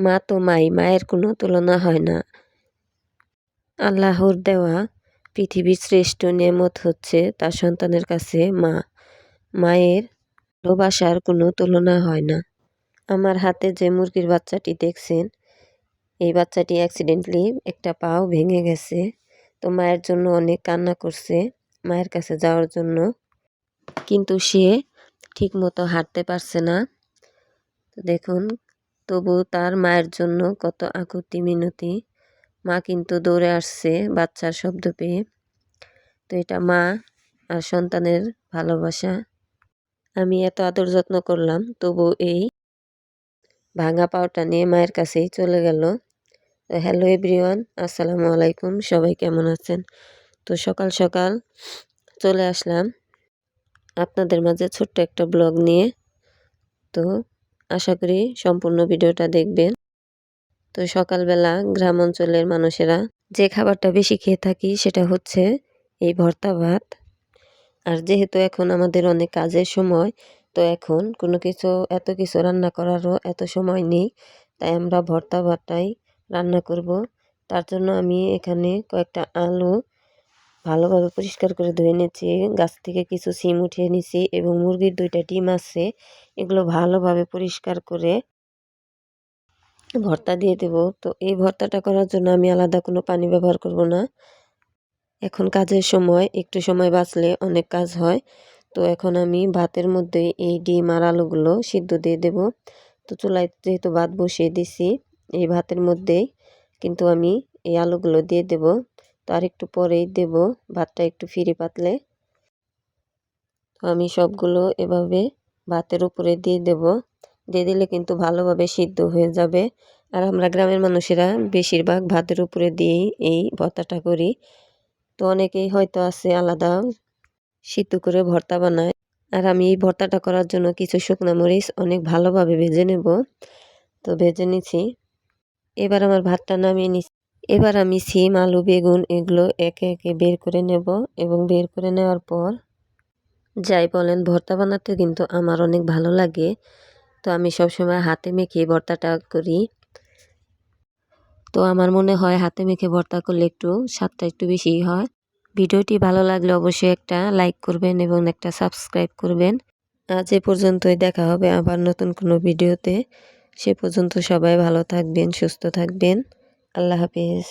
মা তো মাই মায়ের কোনো তুলনা হয় না। আল্লাহর দেওয়া পৃথিবীর শ্রেষ্ঠ নিয়ামত হচ্ছে তার সন্তানের কাছে মা। মায়ের ভালোবাসার কোনো তুলনা হয় না। আমার হাতে যে মুরগির বাচ্চাটি দেখছেন, এই বাচ্চাটি অ্যাক্সিডেন্টলি একটা পাও ভেঙে গেছে। তো মায়ের জন্য অনেক কান্না করছে মায়ের কাছে যাওয়ার জন্য। কিন্তু সে ঠিক মতো হাঁটতে পারছে না। তো দেখুন তবু তার মায়ের জন্য কত আকুতি মিনতি। মা কিন্তু দৌড়ে আসছে বাচ্চার শব্দ পেয়ে। তো এটা মা আর সন্তানের ভালোবাসা। আমি এত আদর যত্ন করলাম, তবু এই ভাঙা পাওটা নিয়ে মায়ের কাছেই চলে গেল। হ্যালো এভরিওয়ান, আসসালামু আলাইকুম, সবাই কেমন আছেন? তো সকাল সকাল চলে আসলাম আপনাদের মাঝে ছোট্ট একটা ব্লগ নিয়ে। তো আশা করি সম্পূর্ণ ভিডিওটা দেখবেন। তো সকালবেলা গ্রাম অঞ্চলের মানুষেরা যে খাবারটা বেশি খেয়ে থাকি সেটা হচ্ছে এই ভর্তা ভাত। আর যেহেতু এখন আমাদের অনেক কাজের সময়, তো এখন কোনো কিছু, এত কিছু রান্না করারও এত সময় নেই, তাই আমরা ভর্তা ভাতটাই রান্না করব। তার জন্য আমি এখানে কয়েকটা আলু ভালোভাবে পরিষ্কার করে ধুয়ে নিচ্ছি। গাছ থেকে কিছু সিম উঠিয়ে নিছি এবং মুরগির দুইটা ডিম আছে, এগুলো ভালোভাবে পরিষ্কার করে ভর্তা দিয়ে দেব। তো এই ভর্তাটা করার জন্য আমি আলাদা কোনো পানি ব্যবহার করব না। এখন কাজের সময়, একটু সময় বাঁচলে অনেক কাজ হয়। তো এখন আমি ভাতের মধ্যে এই ডিম আর আলুগুলো সিদ্ধ দিয়ে দেব। তো চুলায় যেহেতু ভাত বসিয়ে দিছি, এই ভাতের মধ্যেই কিন্তু আমি এই আলুগুলো দিয়ে দেব। তো আর একটু পরেই দেব, ভাতটা একটু ফিরে পাতলে। তো আমি সবগুলো এভাবে ভাতের উপরে দিয়ে দেব। দিয়ে দিলে কিন্তু ভালোভাবে সিদ্ধ হয়ে যাবে। আর আমরা গ্রামের মানুষেরা বেশিরভাগ ভাতের উপরে দিয়েই এই ভর্তাটা করি। তো অনেকেই হয়তো আছে আলাদা সিদ্ধ করে ভর্তা বানায়। আর আমি এই ভর্তাটা করার জন্য কিছু শুকনো মরিচ অনেক ভালোভাবে ভেজে নেব। তো ভেজে নিছি এবার আমার ভাতটা নামিয়ে নিচ্ছি। এবার আমি সিম, আলু, বেগুন এগুলো একে একে বের করে নেব এবং বের করে নেওয়ার পর যাই বলেন ভর্তা বানাতে কিন্তু আমার অনেক ভালো লাগে। তো আমি সবসময় হাতে মেখে ভর্তাটা করি। তো আমার মনে হয় হাতে মেখে ভর্তা করলে একটু স্বাদটা একটু বেশিই হয়। ভিডিওটি ভালো লাগলে অবশ্যই একটা লাইক করবেন এবং একটা সাবস্ক্রাইব করবেন। আজ এ পর্যন্তই, দেখা হবে আবার নতুন কোনো ভিডিওতে। সে পর্যন্ত সবাই ভালো থাকবেন, সুস্থ থাকবেন। আল্লাহ হাফিজ